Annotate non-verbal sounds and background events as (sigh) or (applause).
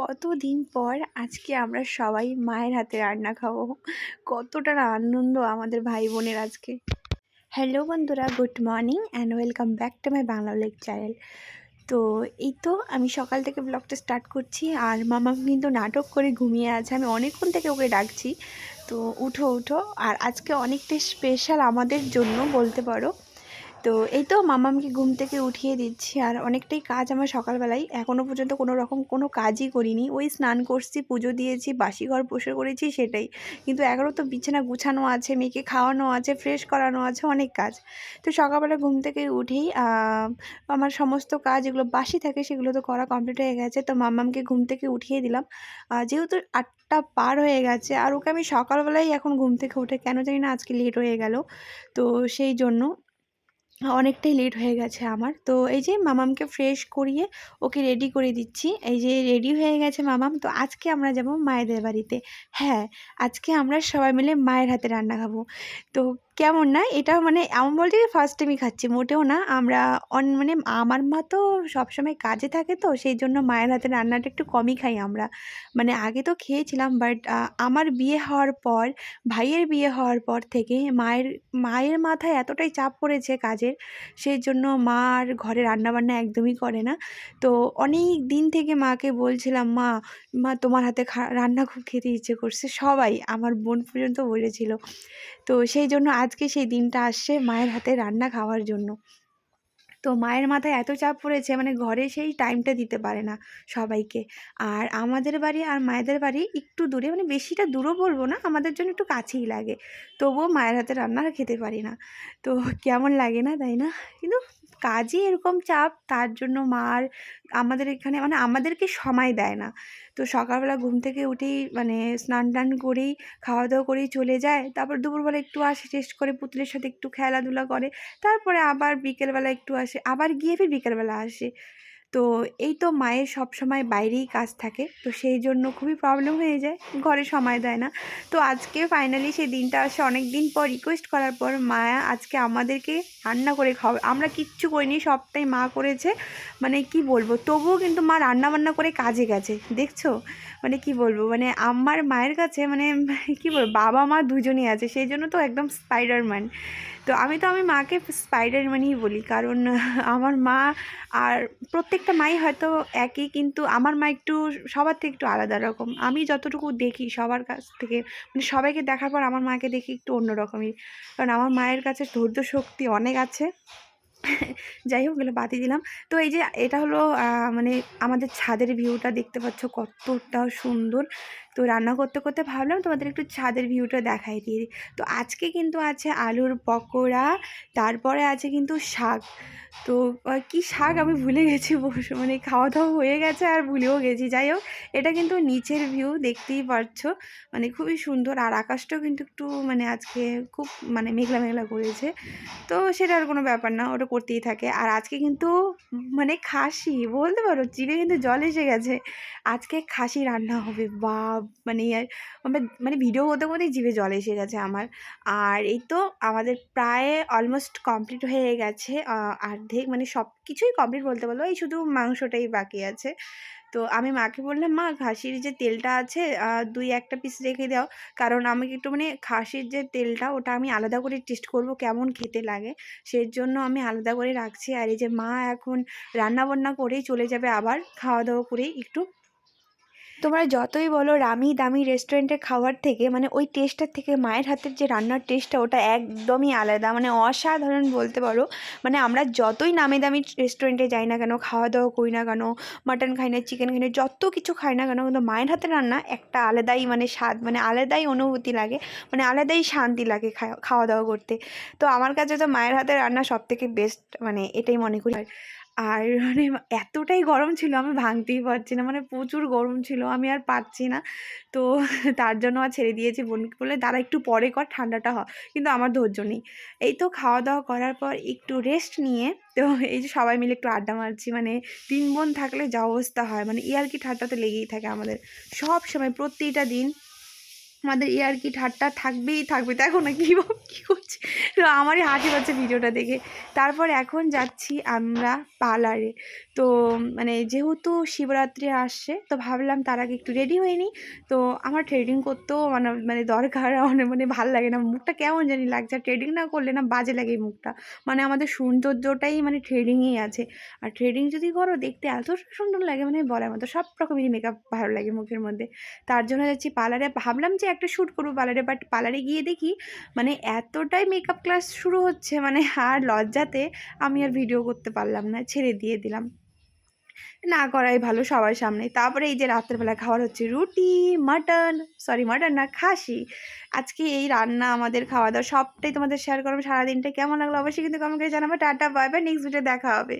কতদিন পর আজকে আমরা সবাই মায়ের হাতে রান্না খাব? কতটা আনন্দ আমাদের ভাই বোনের আজকে। হ্যালো বন্ধুরা good morning and welcome back to my Bangla lake channel তো এই তো আমি সকাল থেকে ব্লগটা স্টার্ট করছি আর মামা কিন্তু নাটক করে ঘুমিয়ে আছে। আমি অনেকক্ষণ থেকে ওকে ডাকছি। তো উঠো উঠো। আর আজকে অনেকটা স্পেশাল আমাদের জন্য বলতে পারো। তো এই তো মামামকে ঘুম থেকে উঠিয়ে দিচ্ছি আর অনেকটাই কাজ আমার সকালবেলায়। এখনও পর্যন্ত কোনো রকম কোনো কাজই করিনি। ওই স্নান করছি, পুজো দিয়েছি বাসি ঘর বসে করেছি, সেটাই। কিন্তু এখনও তো বিছানা গুছানো আছে, মেয়েকে খাওয়ানো আছে ফ্রেশ করানো আছে, অনেক কাজ। তো সকালবেলা ঘুম থেকে উঠেই আমার সমস্ত কাজ যেগুলো বাসি থাকে, সেগুলো তো করা কমপ্লিট হয়ে গেছে। তো মামামকে ঘুম থেকে উঠিয়ে দিলাম। যেহেতু আটটা পার হয়ে গেছে আর ওকে আমি সকালবেলায় এখন ঘুম থেকে উঠে কেন জানি না আজকে লেট হয়ে গেল। তো সেই জন্য অনেকটাই লেট হয়ে গেছে আমার। তো এই যে মামামকে ফ্রেশ করিয়ে ওকে রেডি করে দিচ্ছি। এই যে রেডি হয়ে গেছে মামাম, তো আজকে আমরা যাব মায়েদের বাড়িতে। হ্যাঁ আজকে আমরা সবাই মিলে মায়ের হাতে রান্না খাব। তো কেমন না এটা মানে এমন বলতে ফার্স্ট টাইমই খাচ্ছি। মোটেও না, আমরা অন মানে আমার মা তো সবসময় কাজে থাকে তো, সেই জন্য মায়ের হাতে রান্নাটা একটু কমই খাই আমরা। মানে আগে তো খেয়েছিলাম বাট আমার বিয়ে হওয়ার পর, ভাইয়ের বিয়ে হওয়ার পর থেকে মায়ের মায়ের মাথায় এতটাই চাপ পড়েছে কাজের, সেই জন্য মা আর ঘরে রান্নাবান্না একদমই করে না। তো অনেক দিন থেকে মাকে বলছিলাম, মা মা তোমার হাতে রান্না খুব খেতে ইচ্ছে করছে। সবাই, আমার বোন পর্যন্ত বলেছিল। তো সেই জন্য আজকে সেই দিনটা আসছে মায়ের হাতে রান্না খাওয়ার জন্য। তো মায়ের মাথায় এত চাপ পড়েছে মানে ঘরে সেই টাইমটা দিতে পারে না সবাইকে। আর আমাদের বাড়ি আর মায়েদের বাড়ি একটু দূরে মানে বেশিটা দূরও বলব না, আমাদের জন্য একটু কাছেই লাগে। তবুও মায়ের হাতে রান্না খেতে পারি না। তো কেমন লাগে না, তাই না? কিন্তু কাজই এরকম চাপ, তার জন্য মার আমাদের এখানে মানে আমাদেরকে সময় দেয় না। তো সকালবেলা ঘুম থেকে উঠেই মানে স্নান টান করেই খাওয়া দাওয়া করেই চলে যায়। তারপর দুপুরবেলা একটু আসে টেস্ট করে, পুতুলের সাথে একটু খেলাধুলা করে। তারপরে আবার বিকেলবেলা একটু আসে, আবার গিয়ে ফির বিকেলবেলা আসে। তো এই তো মায়ের সব সময় বাইরেই কাজ থাকে। তো সেই জন্য খুবই প্রবলেম হয়ে যায়, ঘরে সময় দেয় না। তো আজকে ফাইনালি সেই দিনটা আসে অনেক দিন পর রিকোয়েস্ট করার পর মায়া আজকে আমাদেরকে রান্না করে খাওয়াবে। আমরা কিচ্ছু করিনি, সবটাই মা করেছে। মানে কি বলব, তবুও কিন্তু মা রান্না বান্না করে কাজে গেছে। দেখছ? মানে কি বলব মানে আমার মায়ের কাছে মানে কি বলব বাবা মা দুজনেই আছে। সেই জন্য তো একদম স্পাইডারম্যান তো আমি তো আমি মাকে স্পাইডারম্যানই বলি, কারণ আমার মা আর প্রত্যেকটা মাই হয়তো একই, কিন্তু আমার মা একটু, সবার থেকে একটু আলাদা রকম। আমি যতটুকু দেখি সবার কাছ থেকে মানে সবাইকে দেখার পর আমার মাকে দেখি একটু অন্যরকমই। কারণ আমার মায়ের কাছে ধৈর্য শক্তি অনেক আছে। যাই হোক, এগুলো বাতি দিলাম। তো এই যে, এটা হলো মানে আমাদের ছাদের ভিউটা দেখতে পাচ্ছ কতটা সুন্দর। তো রান্না করতে করতে ভাবলাম তোমাদের একটু ছাদের ভিউটা দেখাই দিয়ে তো আজকে কিন্তু আছে আলুর পকোড়া, তারপরে আছে কিন্তু শাক। তো কি শাক আমি ভুলে গেছি, বসে মানে খাওয়া দাওয়া হয়ে গেছে আর ভুলেও গেছি। যাই হোক, এটা কিন্তু নিচের ভিউ দেখতেই পারছ। মানে খুবই সুন্দর আর আকাশটাও কিন্তু একটু মানে আজকে খুব মানে মেঘলা মেঘলা করেছে। তো সেটা আর কোনো ব্যাপার না, ওটা করতেই থাকে। আর আজকে কিন্তু মানে খাসি, বলতে পারো, জিভে কিন্তু জল এসে গেছে। আজকে খাসি রান্না হবে বা মানে মানে ভিডিও হতে করতেই জিভে জল এসে গেছে আমার। আর এই তো আমাদের প্রায় অলমোস্ট কমপ্লিট হয়ে গেছে অর্ধেক মানে সব কিছুই কমপ্লিট বলতে পারল এই শুধু মাংসটাই বাকি আছে। তো আমি মাকে বললাম, মা, খাসির যে তেলটা আছে দুই একটা পিস রেখে দাও। কারণ আমাকে একটু মানে খাসির যে তেলটা, ওটা আমি আলাদা করে টেস্ট করব, কেমন খেতে লাগে। সেই জন্য আমি আলাদা করে রাখছি। আর এই যে মা এখন রান্না বান্না করেই চলে যাবে আবার খাওয়া দাওয়া করেই একটু তোমরা যতই বলো রামি দামি রেস্টুরেন্টের খাওয়ার থেকে মানে ওই টেস্টটার থেকে মায়ের হাতের যে রান্নার টেস্টটা ওটা একদমই আলাদা। মানে অসাধারণ বলতে পারো। মানে আমরা যতই নামি দামি রেস্টুরেন্টে যাই না কেন, খাওয়া দাওয়া করি না কেন মাটন খাই না চিকেন খাই না, যত কিছু খাই না কেন, কিন্তু মায়ের হাতের রান্না একটা আলাদাই মানে স্বাদ মানে আলাদাই অনুভূতি লাগে মানে আলাদাই শান্তি লাগে খাওয়া দাওয়া করতে। তো আমার কাছে তো মায়ের হাতের রান্না সব থেকে বেস্ট মানে এটাই মনে করি। আর মানে এতটাই গরম ছিল, আমি ভাঙতেই পারছি না মানে প্রচুর গরম ছিল, আমি আর পারছি না। তো (laughs) তার জন্য আর ছেড়ে দিয়েছি বোনকে বলে, দাঁড়া একটু পরে কর, ঠান্ডাটা হয় কিন্তু আমার ধৈর্য নেই। এই তো খাওয়া দাওয়া করার পর একটু রেস্ট নিয়ে, তো এই যে সবাই মিলে একটু আড্ডা মারছি মানে তিন বোন থাকলে যা অবস্থা হয় মানে ইয়ার কি ঠাট্টাতে লেগেই থাকে আমাদের। সব সময় প্রতিটা দিন আমাদের ইয়ার কি ঠাট্টা থাকবেই থাকবে। দেখো না কী কী করছে? তো আমারই হাসি পাচ্ছে ভিডিওটা দেখে। তারপর এখন যাচ্ছি আমরা পার্লারে। তো মানে যেহেতু শিবরাত্রি আসছে, তো ভাবলাম তার আগে একটু রেডি হয়ে নিই। তো আমার ট্রেডিং করতেও মানে মানে দরকার মানে মানে ভালো লাগে না। মুখটা কেমন জানি লাগছে। আর ট্রেডিং না করলে না বাজে লাগে মুখটা। মানে আমাদের সৌন্দর্যটাই মানে ট্রেডিংয়েই আছে। আর ট্রেডিং যদি করো, দেখতে এত সুন্দর লাগে মানে বলার মতো সব রকমেরই মেকআপ ভালো লাগে মুখের মধ্যে। তার জন্য যাচ্ছি পার্লারে। ভাবলাম যে একটা শ্যুট করব পার্লারে বাট পার্লারে গিয়ে দেখি মানে এতটাই মেকআপ ক্লাস শুরু হচ্ছে মানে আর লজ্জাতে আমি আর ভিডিও করতে পারলাম না, ছেড়ে দিয়ে দিলাম। না করাই ভালো সবার সামনে। তারপরে এই যে রাত্রেবেলা খাওয়ার হচ্ছে রুটি মাটন সরি মাটন না, খাসি। আজকে এই রান্না, আমাদের খাওয়া দাওয়া সবটাই তোমাদের শেয়ার করব। সারাদিনটা কেমন লাগল অবশ্যই কিন্তু কমেন্ট করে জানাব। Tata bye bye next video দেখা হবে।